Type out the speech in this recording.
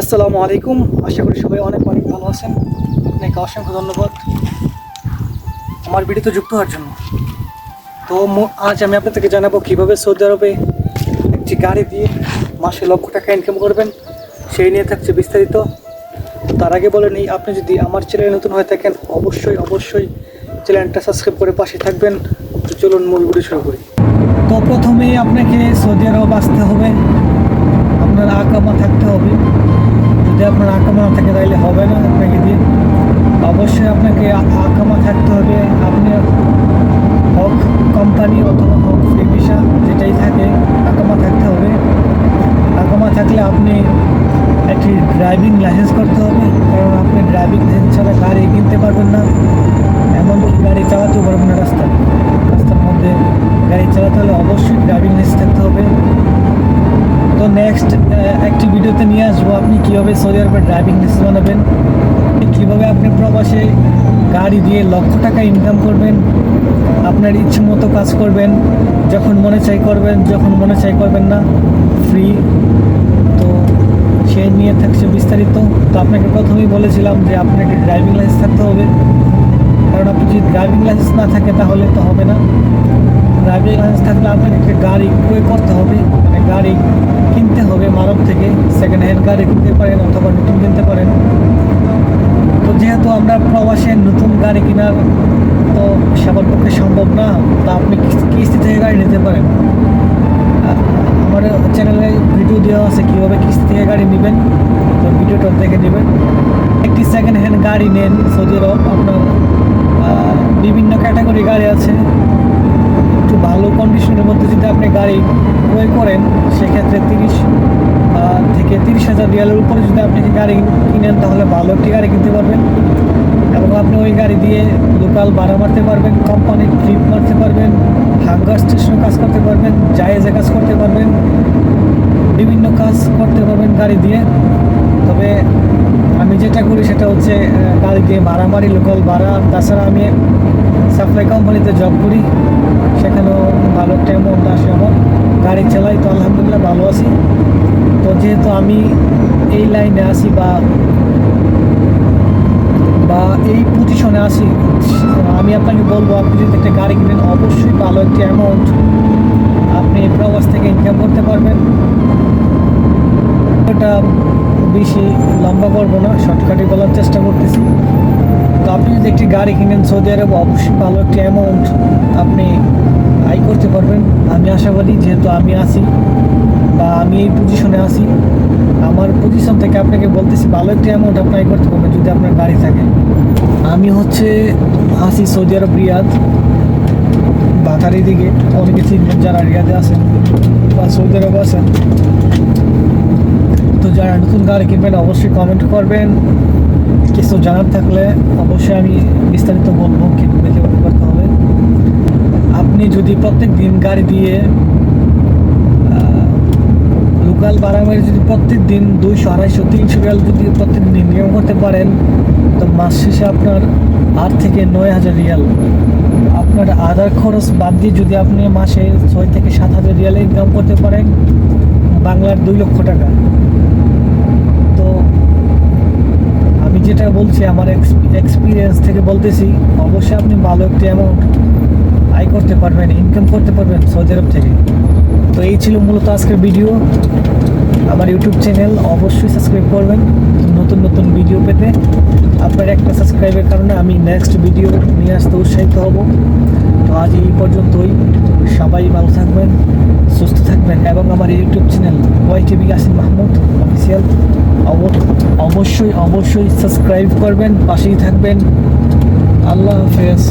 আসসালামু আলাইকুম। আশা করি সবাই অনেক অনেক ভালো আছেন। আপনাকে অসংখ্য ধন্যবাদ আমার ভিডিওতে যুক্ত হওয়ার জন্য। তো আজ আমি আপনাদেরকে জানাব কীভাবে সৌদি আরবে একটি গাড়ি দিয়ে মাসে লক্ষ টাকা ইনকাম করবেন, সেই নিয়ে থাকছে বিস্তারিত। তার আগে বলে নিই, আপনি যদি আমার চ্যানেলে নতুন হয়ে থাকেন, অবশ্যই অবশ্যই চ্যানেলটা সাবস্ক্রাইব করে পাশে থাকবেন। চলুন মূল ভিডিও শুরু করি। তো প্রথমেই আপনাকে সৌদি আরব আসতে হবে। আপনার আকামা থাকতে হবে। যদি আপনার আকামা না থাকে তাহলে হবে না আপনাকে দিয়ে। অবশ্যই আপনাকে আকামা থাকতে হবে। আপনি হক কোম্পানি অথবা হক ফ্রি যেটাই থাকে, আকামা থাকতে হবে। আকামা থাকলে আপনি একটি ড্রাইভিং লাইসেন্স করতে হবে। কারণ আপনি ড্রাইভিং লাইসেন্স ছাড়া গাড়ি কিনতে পারবেন না। এমনকি গাড়ি চালাতেও পারবেন না রাস্তায়। কীভাবে সৌদি আরবের ড্রাইভিং লাইসেন্স বানাবেন কীভাবে আপনি প্রবাসে গাড়ি দিয়ে লক্ষ টাকা ইনকাম করবেন, আপনার ইচ্ছে মতো কাজ করবেন, যখন মনে চাই করবেন, যখন মনে চাই করবেন না ফ্রি তো সেই নিয়ে থাকছে বিস্তারিত। তো আপনাকে প্রথমেই বলেছিলাম যে আপনাকে ড্রাইভিং লাইসেন্স থাকতে হবে। কারণ আপনি যদি ড্রাইভিং লাইসেন্স না থাকে তাহলে তো হবে না। ড্রাইভিং লাইসেন্স থাকলে আপনাকে গাড়ি ক্রয় করতে হবে। মানে গাড়ি কিনতে হবে মানব থেকে সেকেন্ড হ্যান্ড গাড়ি কিনতে পারেন অথবা নতুন কিনতে পারেন। তো যেহেতু আমরা প্রবাসে নতুন গাড়ি কেনার তো সবার পক্ষে সম্ভব না, তা আপনি কিস- কিস্তি থেকে গাড়ি নিতে পারেন। আমার চ্যানেলে ভিডিও দেওয়া আছে কীভাবে কিস্তি থেকে গাড়ি নেবেন, তো ভিডিওটা দেখে নেবেন। একটি সেকেন্ড হ্যান্ড গাড়ি নেন সৌদি আরব আপনার বিভিন্ন ক্যাটাগরি গাড়ি আছে। একটু ভালো কন্ডিশনের মধ্যে যদি আপনি গাড়ি ক্রয় করেন, সেক্ষেত্রে তিরিশ থেকে তিরিশ হাজার রিয়ালের উপরে যদি আপনি গাড়ি কিনেন, তাহলে ভালো একটি গাড়ি কিনতে পারবেন। এবং আপনি ওই গাড়ি দিয়ে লোকাল ভাড়া মারতে পারবেন কোম্পানির ট্রিপ মারতে পারবেন হাঙ্গার স্টেশনে কাজ করতে পারবেন, জায়েজে কাজ করতে পারবেন, বিভিন্ন কাজ করতে পারবেন গাড়ি দিয়ে। তবে আমি যেটা করি সেটা হচ্ছে গাড়ি দিয়ে ভাড়া মারি লোকাল ভাড়া। তাছাড়া আমি সাপ্লাই কোম্পানিতে জব করি। সেখানেও ভালো একটা অ্যামাউন্ট আসে আমার। গাড়ি চালাই তো আলহামদুলিল্লাহ ভালো আছি। যেহেতু আমি এই লাইনে আসি বা বা এই পজিশনে আসি আমি আপনাকে বলব, আপনি যদি একটা গাড়ি কিনেন, অবশ্যই ভালো একটি অ্যামাউন্ট আপনি প্রবাস থেকে ইনকাম করতে পারবেন। এটা বেশি লম্বা করব না, শর্টকাটে বলার চেষ্টা করতেছি। তো আপনি যদি একটি গাড়ি কিনেন সৌদি আরব, অবশ্যই ভালো একটি অ্যামাউন্ট আপনি আয় করতে পারবেন। আমি আশা করি, যেহেতু আমি আছি বা আমি এই পজিশনে আছি, আমার পজিশন থেকে আপনাকে বলতেছি, ভালো একটি অ্যামাউন্ট আয় করতে পারবেন যদি আপনার গাড়ি থাকে। আমি হচ্ছে আছি সৌদি আরব, রিয়াদ, বাতারি দিকে। অনেকে চিনবেন যারা রিয়াদে আছেন বা সৌদি আরব আছেন। তো যারা নতুন গাড়ি কিনবেন, অবশ্যই কমেন্ট করবেন। কিছু জানার থাকলে অবশ্যই আমি বিস্তারিত বলব, কীভাবে করতে হবে। আপনি যদি প্রত্যেক দিন গাড়ি দিয়ে লোকাল ভাড়া যদি প্রত্যেক দিন দুইশো, আড়াইশো, তিনশো রিয়াল যদি প্রত্যেক দিন ইনকাম করতে পারেন, তো মাস শেষে আপনার আট থেকে নয় হাজার রিয়াল। আপনার আধার খরচ বাদ দিয়ে যদি আপনি মাসে ছয় থেকে সাত হাজার রিয়াল ইনকাম করতে পারেন, বাংলার দুই লক্ষ টাকা। তো আমি যেটা বলছি, আমার এক্সপিরিয়েন্স থেকে বলতেছি, অবশ্যই আপনি ভালো একটি অ্যামাউন্ট আয় করতে পারবেন ইনকাম করতে পারবেন সৌদি আরব থেকে। এই ছিল মূলত আজকের ভিডিও। আমার ইউটিউব চ্যানেল অবশ্যই সাবস্ক্রাইব করবেন। নতুন নতুন ভিডিও পেতে আপনার একটা সাবস্ক্রাইবের কারণে আমি নেক্সট ভিডিও নিয়ে আসতে উৎসাহিত হব। তো আজ এই পর্যন্তই। সবাই ভালো থাকবেন, সুস্থ থাকবেন এবং আমার ইউটিউব চ্যানেল ওয়াই টিভি আসিন মাহমুদ অফিসিয়াল অবশ্যই অবশ্যই সাবস্ক্রাইব করবেন, পাশেই থাকবেন। আল্লাহ হাফেজ।